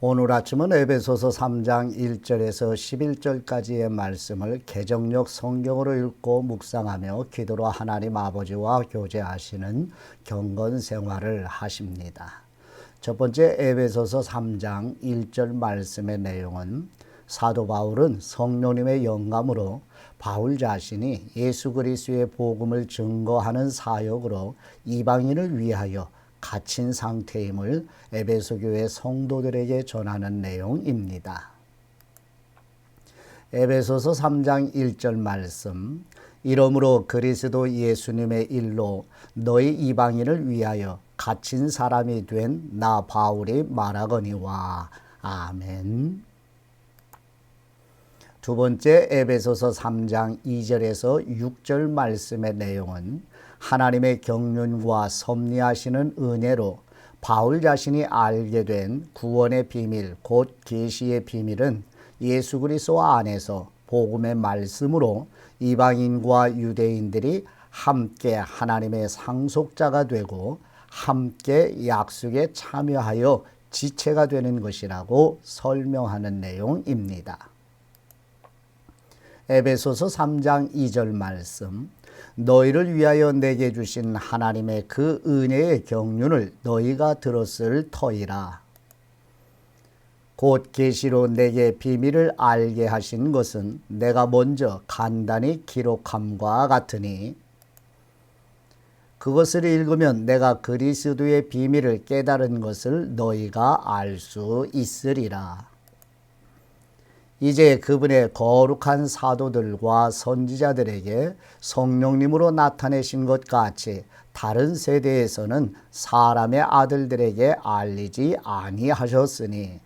오늘 아침은 에베소서 3장 1절에서 11절까지의 말씀을 개정력 성경으로 읽고 묵상하며 기도로 하나님 아버지와 교제하시는 경건 생활을 하십니다. 첫 번째 에베소서 3장 1절 말씀의 내용은 사도 바울은 성령님의 영감으로 바울 자신이 예수 그리스도의 복음을 증거하는 사역으로 이방인을 위하여 갇힌 상태임을 에베소 교회 성도들에게 전하는 내용입니다. 에베소서 3장 1절 말씀 이러므로 그리스도 예수님의 일로 너희 이방인을 위하여 갇힌 사람이 된 나 바울이 말하거니와 아멘. 두 번째 에베소서 3장 2절에서 6절 말씀의 내용은 하나님의 경륜과 섭리하시는 은혜로 바울 자신이 알게 된 구원의 비밀 곧 계시의 비밀은 예수 그리스도 안에서 복음의 말씀으로 이방인과 유대인들이 함께 하나님의 상속자가 되고 함께 약속에 참여하여 지체가 되는 것이라고 설명하는 내용입니다. 에베소서 3장 2절 말씀 너희를 위하여 내게 주신 하나님의 그 은혜의 경륜을 너희가 들었을 터이라. 곧 계시로 내게 비밀을 알게 하신 것은 내가 먼저 간단히 기록함과 같으니 그것을 읽으면 내가 그리스도의 비밀을 깨달은 것을 너희가 알 수 있으리라. 이제 그분의 거룩한 사도들과 선지자들에게 성령님으로 나타내신 것 같이 다른 세대에서는 사람의 아들들에게 알리지 아니하셨으니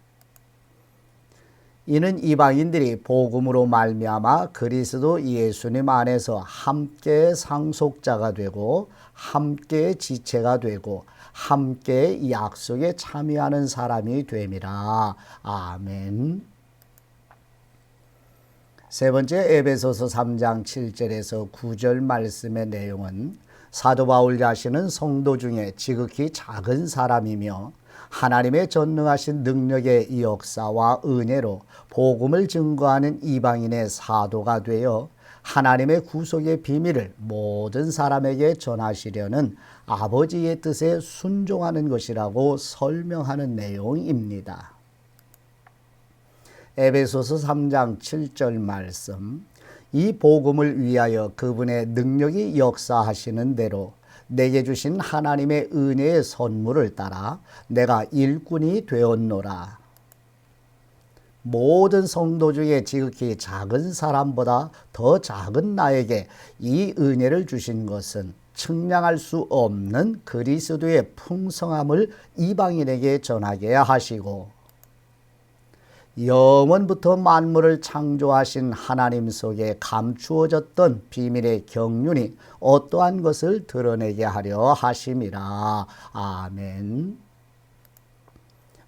이는 이방인들이 복음으로 말미암아 그리스도 예수님 안에서 함께 상속자가 되고 함께 지체가 되고 함께 약속에 참여하는 사람이 됨이라 아멘. 세 번째 에베소서 3장 7절에서 9절 말씀의 내용은 사도 바울 자신은 성도 중에 지극히 작은 사람이며 하나님의 전능하신 능력의 역사와 은혜로 복음을 증거하는 이방인의 사도가 되어 하나님의 구속의 비밀을 모든 사람에게 전하시려는 아버지의 뜻에 순종하는 것이라고 설명하는 내용입니다. 에베소서 3장 7절 말씀 이 복음을 위하여 그분의 능력이 역사하시는 대로 내게 주신 하나님의 은혜의 선물을 따라 내가 일꾼이 되었노라. 모든 성도 중에 지극히 작은 사람보다 더 작은 나에게 이 은혜를 주신 것은 측량할 수 없는 그리스도의 풍성함을 이방인에게 전하게 하시고 영원부터 만물을 창조하신 하나님 속에 감추어졌던 비밀의 경륜이 어떠한 것을 드러내게 하려 하심이라. 아멘.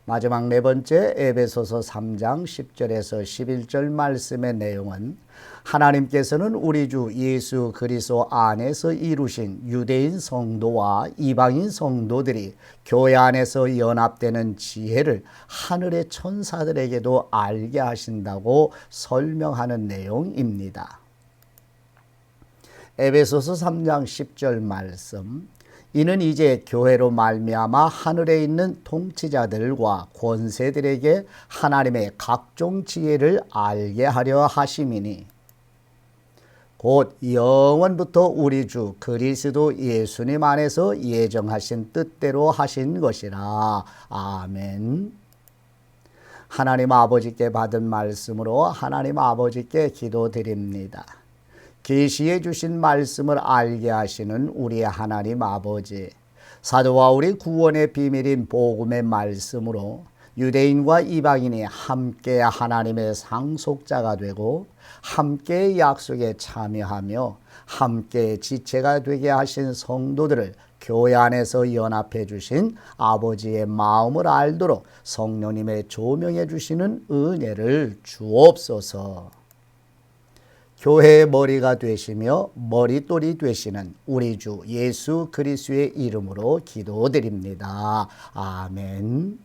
마지막 네 번째 에베소서 3장 10절에서 11절 말씀의 내용은 하나님께서는 우리 주 예수 그리스도 안에서 이루신 유대인 성도와 이방인 성도들이 교회 안에서 연합되는 지혜를 하늘의 천사들에게도 알게 하신다고 설명하는 내용입니다. 에베소서 3장 10절 말씀 이는 이제 교회로 말미암아 하늘에 있는 통치자들과 권세들에게 하나님의 각종 지혜를 알게 하려 하심이니 곧 영원부터 우리 주 그리스도 예수님 안에서 예정하신 뜻대로 하신 것이라. 아멘. 하나님 아버지께 받은 말씀으로 하나님 아버지께 기도드립니다. 계시해 주신 말씀을 알게 하시는 우리 하나님 아버지 사도와 우리 구원의 비밀인 복음의 말씀으로 유대인과 이방인이 함께 하나님의 상속자가 되고 함께 약속에 참여하며 함께 지체가 되게 하신 성도들을 교회 안에서 연합해 주신 아버지의 마음을 알도록 성령님의 조명해 주시는 은혜를 주옵소서. 교회의 머리가 되시며 머리돌이 되시는 우리 주 예수 그리스도의 이름으로 기도드립니다. 아멘.